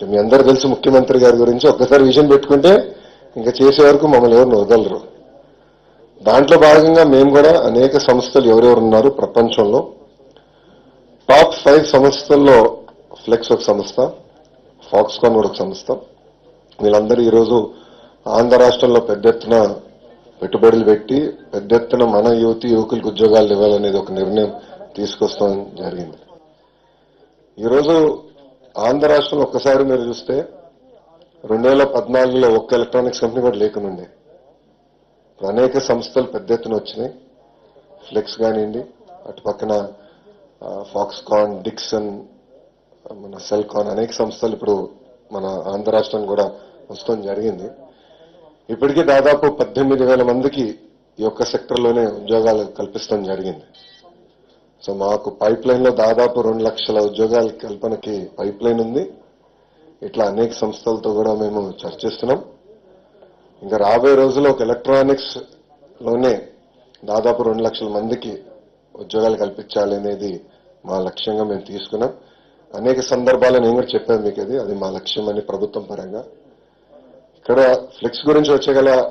మీ అందరు తెలుసు ముఖ్యమంత్రి గారి గురించి. ఒక్కసారి విజన్ పెట్టుకుంటే ఇంకా చేసే వరకు మమ్మల్ని ఎవరిని వదలరు దాంట్లో భాగంగా మేము కూడా అనేక సంస్థలు ఎవరెవరు ఉన్నారు ప్రపంచంలో. టాప్ ఫైవ్ సంస్థల్లో ఫ్లెక్స్ ఒక సంస్థ ఫాక్స్కాన్ కూడా ఒక సంస్థ. వీళ్ళందరూ ఈరోజు ఆంధ్ర రాష్ట్రంలో పెద్ద ఎత్తున పెట్టుబడులు పెట్టి పెద్ద ఎత్తున మన యువతి యువకులకు ఉద్యోగాలు ఇవ్వాలనేది ఒక నిర్ణయం తీసుకొస్తాం జరిగింది. ఈరోజు ఆంధ్ర రాష్ట్రంలో ఒక్కసారి మీరు చూస్తే రెండు వేల పద్నాలుగులో ఒక్క ఎలక్ట్రానిక్స్ కంపెనీ కూడా లేకనుండే. ఇప్పుడు అనేక సంస్థలు పెద్ద ఎత్తున వచ్చినాయి. ఫ్లెక్స్ కానివ్వండి అటు పక్కన ఫాక్స్కాన్ డిక్సన్ మన సెల్కాన్ అనేక సంస్థలు ఇప్పుడు మన ఆంధ్ర రాష్ట్రం కూడా వస్తాం జరిగింది. ఇప్పటికే దాదాపు పద్దెనిమిది వేల మందికి ఈ యొక్క సెక్టర్లోనే ఉద్యోగాలు కల్పిస్తాం జరిగింది. సో మాకు పైప్ లైన్లో దాదాపు రెండు లక్షల ఉద్యోగాల కల్పనకి పైప్ లైన్ ఉంది. ఇట్లా అనేక సంస్థలతో కూడా మేము చర్చిస్తున్నాం. ఇంకా రాబోయే రోజుల్లో ఒక ఎలక్ట్రానిక్స్లోనే దాదాపు రెండు లక్షల మందికి ఉద్యోగాలు కల్పించాలి అనేది మా లక్ష్యంగా మేము తీసుకున్నాం. అనేక సందర్భాలు నేను కూడా చెప్పాను మీకు అది అది మా లక్ష్యం అని ప్రభుత్వం పరంగా. ఇక్కడ ఫ్లెక్స్ గురించి వచ్చేగల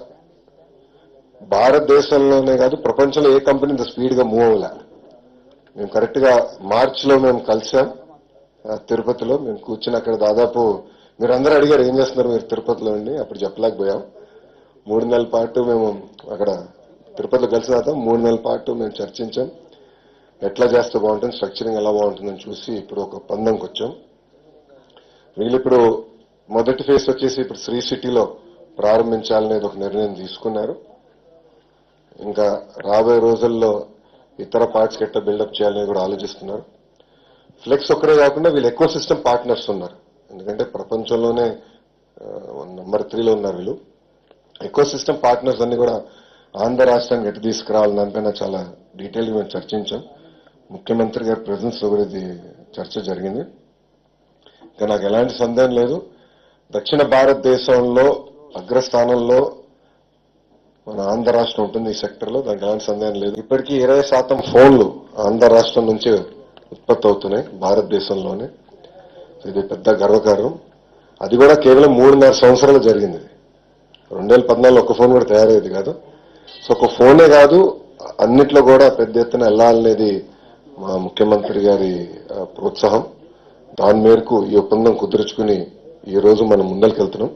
భారతదేశంలోనే కాదు ప్రపంచంలో ఏ కంపెనీ ఇంత స్పీడ్గా మూవ్ అవ్వలే. మేము కరెక్ట్గా మార్చ్లో మేము కలిసాం. తిరుపతిలో మేము కూర్చుని అక్కడ దాదాపు మీరు అందరూ అడిగారు ఏం చేస్తున్నారు మీరు తిరుపతిలో అండి? అప్పుడు చెప్పలేకపోయాం. మూడు నెలల పాటు మేము అక్కడ తిరుపతిలో కలిసిన తర్వాత మూడు నెలల పాటు మేము చర్చించాం. ఎట్లా చేస్తే బాగుంటుంది స్ట్రక్చరింగ్ ఎలా బాగుంటుందని చూసి ఇప్పుడు ఒక పందంకి వచ్చాం. వీళ్ళు ఇప్పుడు మొదటి ఫేజ్ వచ్చేసి ఇప్పుడు శ్రీ సిటీలో ప్రారంభించాలనేది ఒక నిర్ణయం తీసుకున్నారు. ఇంకా రాబోయే రోజుల్లో ఇతర పార్ట్స్ ఎట్లా బిల్డప్ చేయాలని కూడా ఆలోచిస్తున్నారు. ఫ్లెక్స్ ఒక్కరే కాకుండా వీళ్ళు ఎక్కువ సిస్టమ్ పార్ట్నర్స్ ఉన్నారు. ఎందుకంటే ప్రపంచంలోనే నెంబర్ త్రీలో ఉన్నారు వీళ్ళు. ఎక్కువ సిస్టమ్ పార్ట్నర్స్ అన్ని కూడా ఆంధ్ర రాష్ట్రానికి ఎటు తీసుకురావాలని దానిపైన చాలా డీటెయిల్గా మేము చర్చించాం. ముఖ్యమంత్రి గారి ప్రెజెన్స్లో కూడా ఇది చర్చ జరిగింది. ఇంకా నాకు ఎలాంటి సందేహం లేదు. దక్షిణ భారతదేశంలో అగ్రస్థానంలో మన ఆంధ్ర రాష్ట్రం ఉంటుంది ఈ సెక్టర్లో దానికి ఎలాంటి సందేహం లేదు. ఇప్పటికీ ఇరవై శాతం ఫోన్లు ఆంధ్ర రాష్ట్రం నుంచి ఉత్పత్తి అవుతున్నాయి భారతదేశంలోనే. ఇది పెద్ద గర్వకారం అది కూడా కేవలం మూడున్నర సంవత్సరాలు జరిగింది. రెండు వేల పద్నాలుగులో ఒక ఫోన్ కూడా తయారయ్యేది కాదు. సో ఒక ఫోనే కాదు అన్నిట్లో కూడా పెద్ద ఎత్తున వెళ్ళాలనేది మా ముఖ్యమంత్రి గారి ప్రోత్సాహం. దాని మేరకు ఈ ఒప్పందం కుదుర్చుకుని ఈ రోజు మనం ముందరికి వెళ్తున్నాం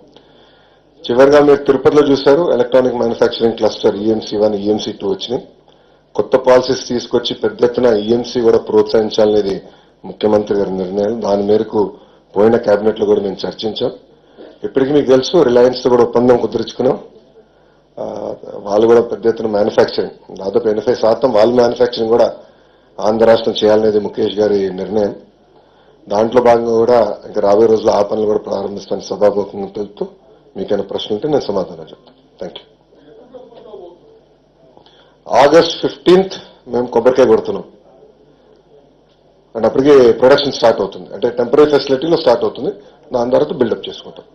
చివరిగా మీరు తిరుపతిలో చూశారు electronic manufacturing cluster EMC one EMC two వచ్చినాయి. కొత్త పాలసీస్ తీసుకొచ్చి పెద్ద ఎత్తున ఈఎంసీ కూడా ప్రోత్సహించాలనేది ముఖ్యమంత్రి గారి నిర్ణయం. దాని మేరకు పోయిన కేబినెట్లో కూడా మేము చర్చించాం. ఇప్పటికీ మీకు తెలుసు రిలయన్స్తో కూడా ఒప్పందం కుదుర్చుకున్నాం. వాళ్ళు కూడా పెద్ద ఎత్తున మ్యానుఫ్యాక్చరింగ్ దాదాపు ఎనభై శాతం వాళ్ళు మ్యానుఫ్యాక్చరింగ్ కూడా ఆంధ్ర రాష్ట్రం చేయాలనేది ముఖేష్ గారి నిర్ణయం. దాంట్లో భాగంగా కూడా ఇంకా రాబోయే రోజుల్లో ఆ పనులు కూడా ప్రారంభిస్తాను సభాముఖంగా తెలుపుతూ మీకైనా ప్రశ్న ఉంటే నేను సమాధానం చెప్తాను. థ్యాంక్ యూ ఆగస్ట్ ఫిఫ్టీన్త్ మేము కొబ్బరికాయ కొడుతున్నాం. అండ్ అప్పటికే ప్రొడక్షన్ స్టార్ట్ అవుతుంది. అంటే టెంపరీ ఫెసిలిటీలో స్టార్ట్ అవుతుంది. దాని తర్వాత బిల్డప్ చేసుకుంటాం.